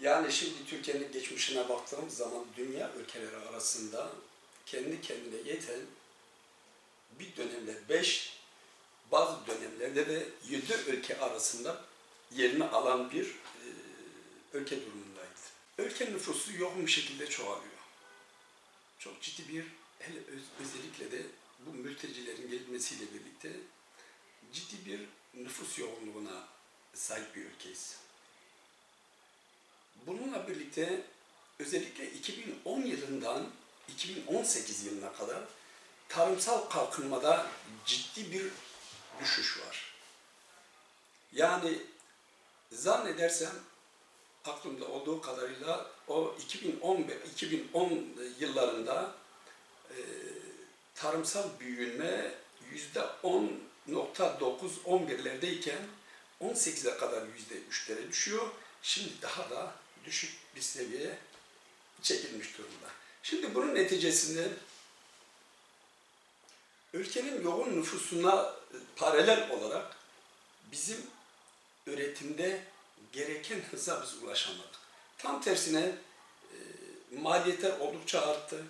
Yani şimdi Türkiye'nin geçmişine baktığımız zaman dünya ülkeleri arasında kendi kendine yeten bir dönemde beş, bazı dönemlerde de yedi ülke arasında yerini alan bir e, ülke durumundaydı. Ülke nüfusu yoğun bir şekilde çoğalıyor. Çok ciddi bir, hele öz- özellikle de bu mültecilerin gelmesiyle birlikte ciddi bir nüfus yoğunluğuna sahip bir ülkeyiz. Birlikte özellikle 2010 yılından 2018 yılına kadar tarımsal kalkınmada ciddi bir düşüş var. Yani zannedersem aklımda olduğu kadarıyla o 2010 ve 2010 yıllarında e, tarımsal büyüme yüzde 10.9-11'lerdeyken 18'e kadar yüzde 3'lere düşüyor. Şimdi daha da düşük bir seviyeye çekilmiş durumda. Şimdi bunun neticesinde ülkenin yoğun nüfusuna paralel olarak bizim üretimde gereken hıza biz ulaşamadık. Tam tersine e, maliyetler oldukça arttı.